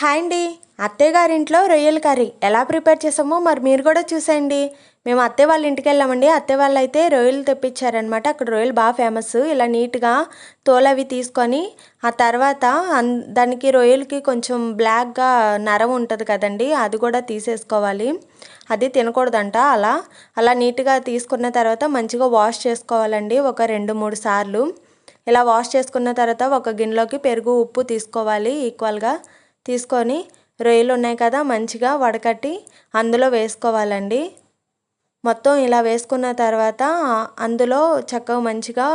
Hi అండి. అత్తయ్య గారింట్లో రొయ్యల కర్రీ. ఎలా ప్రిపేర్ చేసామో మరి మీరు కూడా చూసేయండి. మేము అత్తయ్య వాళ్ళ ఇంటికి వెళ్ళామండి. అత్తయ్య వాళ్ళు అయితే రొయ్యలు తెప్పించారనమాట అక్కడ రొయ్యలు బాగా ఫేమస్. ఇలా నీట్గా తోలవి తీసుకొని ఆ తర్వాత అన్ దానికి రొయ్యలకి కొంచెం బ్లాక్గా నరం ఉంటుంది కదండి అది కూడా తీసేసుకోవాలి. అది తినకూడదంట అలా. అలా నీట్గా తీసుకున్న తర్వాత మంచిగా వాష్ చేసుకోవాలండి ఒక రెండు మూడు సార్లు. ఇలా వాష్ చేసుకున్న తర్వాత ఒక గిన్నెలోకి పెరుగు ఉప్పు తీసుకోవాలి ఈక్వల్గా. తీసుకొని రొయ్యలు ఉన్నాయి కదా మంచిగా వడకట్టి అందులో వేసుకోవాలండి. మొత్తం ఇలా వేసుకున్న తర్వాత అందులో చక్కగా మంచిగా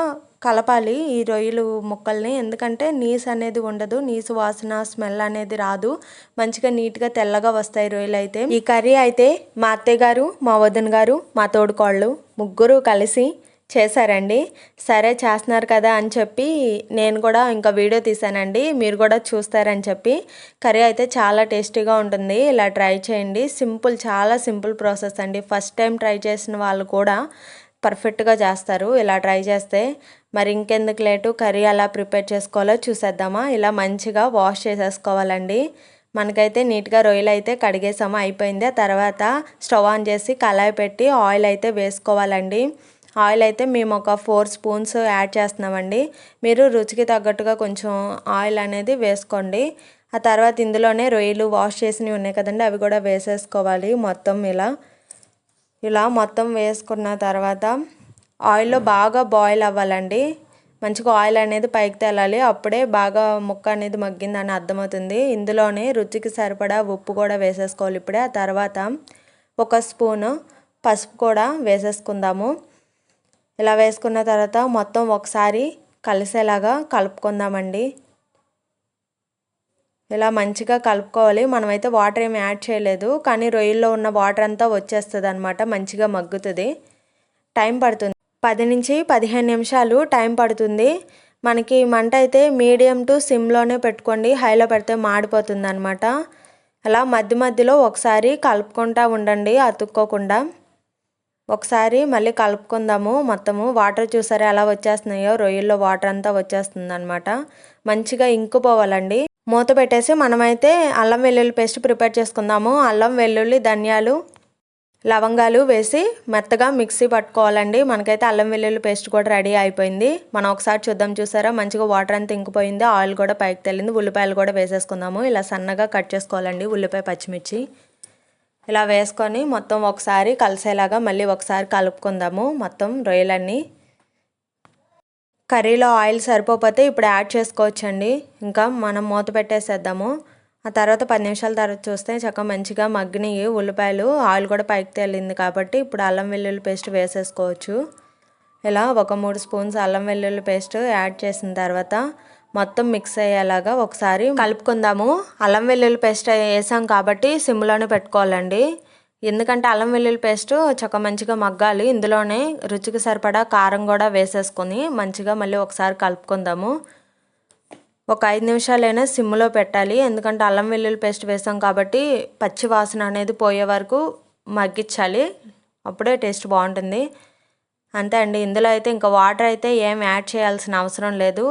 కలపాలి ఈ రొయ్యలు ముక్కల్ని. ఎందుకంటే నీసు అనేది ఉండదు నీసు వాసన స్మెల్ అనేది రాదు. మంచిగా నీట్గా తెల్లగా వస్తాయి రొయ్యలు అయితే. ఈ కర్రీ అయితే మా అత్తయ్య గారు మా వదిన గారు మా తోడుకోళ్ళు ముగ్గురు కలిసి చేశారండి. సరే చేస్తున్నారు కదా అని చెప్పి నేను కూడా ఇంకా వీడియో తీసానండి మీరు కూడా చూస్తారని చెప్పి. కర్రీ అయితే చాలా టేస్టీగా ఉంటుంది. ఇలా ట్రై చేయండి. సింపుల్ చాలా సింపుల్ ప్రాసెస్ అండి. ఫస్ట్ టైం ట్రై చేసిన వాళ్ళు కూడా పర్ఫెక్ట్గా చేస్తారు. ఇలా ట్రై చేస్తే మరి ఇంకెందుకు లేటు? కర్రీ అలా ప్రిపేర్ చేసుకోవాలో చూసేద్దామా? ఇలా మంచిగా వాష్ చేసేసుకోవాలండి. మనకైతే నీట్గా రొయ్యలు అయితే కడిగేసాము? అయిపోయింది. ఆ తర్వాత స్టవ్ ఆన్ చేసి కళాయి పెట్టి ఆయిల్ అయితే వేసుకోవాలండి. ఆయిల్ అయితే మేము ఒక ఫోర్ స్పూన్స్ యాడ్ చేస్తున్నామండి. మీరు రుచికి తగ్గట్టుగా కొంచెం ఆయిల్ అనేది వేసుకోండి. ఆ తర్వాత ఇందులోనే రొయ్యలు వాష్ చేసినవి ఉన్నాయి కదండి అవి కూడా వేసేసుకోవాలి మొత్తం ఇలా. ఇలా మొత్తం వేసుకున్న తర్వాత ఆయిల్లో బాగా బాయిల్ అవ్వాలండి. మంచిగా ఆయిల్ అనేది పైకి తేలాలి. అప్పుడే బాగా ముక్క అనేది మగ్గిందని అర్థమవుతుంది. ఇందులోనే రుచికి సరిపడా ఉప్పు కూడా వేసేసుకోవాలి ఇప్పుడే. ఆ తర్వాత ఒక స్పూను పసుపు కూడా వేసేసుకుందాము. ఇలా వేసుకున్న తర్వాత మొత్తం ఒకసారి కలిసేలాగా కలుపుకుందామండి. ఇలా మంచిగా కలుపుకోవాలి. మనమైతే వాటర్ ఏమి యాడ్ చేయలేదు. కానీ రొయ్యల్లో ఉన్న వాటర్ అంతా వచ్చేస్తుంది అనమాట మంచిగా మగ్గుతుంది. టైం పడుతుంది. పది నుంచి పదిహేను నిమిషాలు టైం పడుతుంది. మనకి మంట అయితే మీడియం టు సిమ్లోనే పెట్టుకోండి. హైలో పెడితే మాడిపోతుంది అనమాట అలా మధ్య మధ్యలో ఒకసారి కలుపుకుంటూ ఉండండి. అతుక్కోకుండా. ఒకసారి మళ్ళీ కలుపుకుందాము. మొత్తము వాటర్ చూసారా ఎలా వచ్చేస్తున్నాయో? రొయ్యల్లో వాటర్ అంతా వచ్చేస్తుంది అనమాట మంచిగా ఇంకుపోవాలండి మూత పెట్టేసి మనమైతే అల్లం వెల్లుల్లి పేస్ట్ ప్రిపేర్ చేసుకుందాము. అల్లం వెల్లుల్లి ధనియాలు లవంగాలు వేసి మెత్తగా మిక్సీ పట్టుకోవాలండి. మనకైతే అల్లం వెల్లుల్లి పేస్ట్ కూడా రెడీ అయిపోయింది. మనం ఒకసారి చూద్దాం చూసారా? మంచిగా వాటర్ అంతా ఇంకిపోయింది. ఆయిల్ కూడా పైకి తెల్లింది ఉల్లిపాయలు కూడా వేసేసుకుందాము. ఇలా సన్నగా కట్ చేసుకోవాలండి. ఉల్లిపాయ పచ్చిమిర్చి. ఇలా వేసుకొని మొత్తం ఒకసారి కలిసేలాగా మళ్ళీ ఒకసారి కలుపుకుందాము. మొత్తం రొయ్యలన్నీ. కర్రీలో ఆయిల్ సరిపోతే ఇప్పుడు యాడ్ చేసుకోవచ్చండి. ఇంకా మనం మూత పెట్టేసేద్దాము. ఆ తర్వాత పది నిమిషాల తర్వాత చూస్తే చక్కగా మంచిగా మగ్గినవి ఉల్లిపాయలు ఆయిల్ కూడా పైకి తేలింది కాబట్టి ఇప్పుడు అల్లం వెల్లుల్లి పేస్ట్ వేసేసుకోవచ్చు. ఇలా ఒక మూడు స్పూన్స్ అల్లం వెల్లుల్లి పేస్ట్ యాడ్ చేసిన తర్వాత మొత్తం మిక్స్ అయ్యేలాగా ఒకసారి కలుపుకుందాము. అల్లం వెల్లుల్లి పేస్ట్ వేసాం కాబట్టి సిమ్లోనే పెట్టుకోవాలండి. ఎందుకంటే అల్లం వెల్లుల్లి పేస్ట్ చక్క మంచిగా మగ్గాలి. ఇందులోనే రుచికి సరిపడా కారం కూడా వేసేసుకొని మంచిగా మళ్ళీ ఒకసారి కలుపుకుందాము. ఒక ఐదు నిమిషాలైనా సిమ్లో పెట్టాలి. ఎందుకంటే అల్లం వెల్లుల్లి పేస్ట్ వేసాం కాబట్టి పచ్చి వాసన అనేది పోయే వరకు మగ్గించాలి. అప్పుడే టేస్ట్ బాగుంటుంది. అంతే అండి. ఇందులో అయితే ఇంకా వాటర్ అయితే ఏం యాడ్ చేయాల్సిన అవసరం లేదు.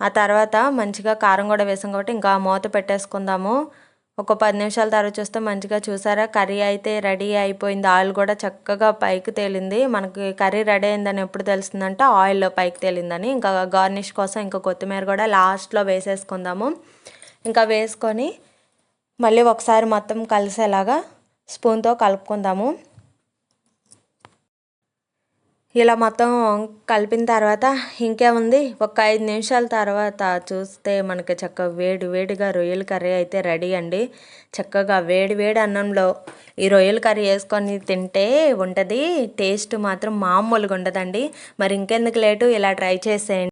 ఆ తర్వాత మంచిగా కారం కూడా వేసాం కాబట్టి ఇంకా మూత పెట్టేసుకుందాము. ఒక పది నిమిషాల తర్వాత చూస్తే మంచిగా చూసారా? కర్రీ అయితే రెడీ అయిపోయింది. ఆయిల్ కూడా చక్కగా పైకి తేలింది. మనకి కర్రీ రెడీ అయిందని ఎప్పుడు తెలుస్తుందంటే ఆయిల్ పైకి తేలిందని. ఇంకా గార్నిష్ కోసం ఇంకా కొత్తిమీర కూడా లాస్ట్లో వేసేసుకుందాము. ఇంకా వేసుకొని మళ్ళీ ఒకసారి మొత్తం కలిసేలాగా స్పూన్తో కలుపుకుందాము. ఇలా మొత్తం కలిపిన తర్వాత ఇంకేముంది ఒక ఐదు నిమిషాల తర్వాత చూస్తే మనకి చక్కగా వేడి వేడిగా రొయ్యల కర్రీ అయితే రెడీ అండి. చక్కగా వేడి వేడి అన్నంలో ఈ రొయ్యల కర్రీ వేసుకొని తింటే ఉంటుంది. టేస్ట్ మాత్రం మామూలుగా ఉండదండి. మరి ఇంకెందుకు లేటు? ఇలా ట్రై చేసేయండి.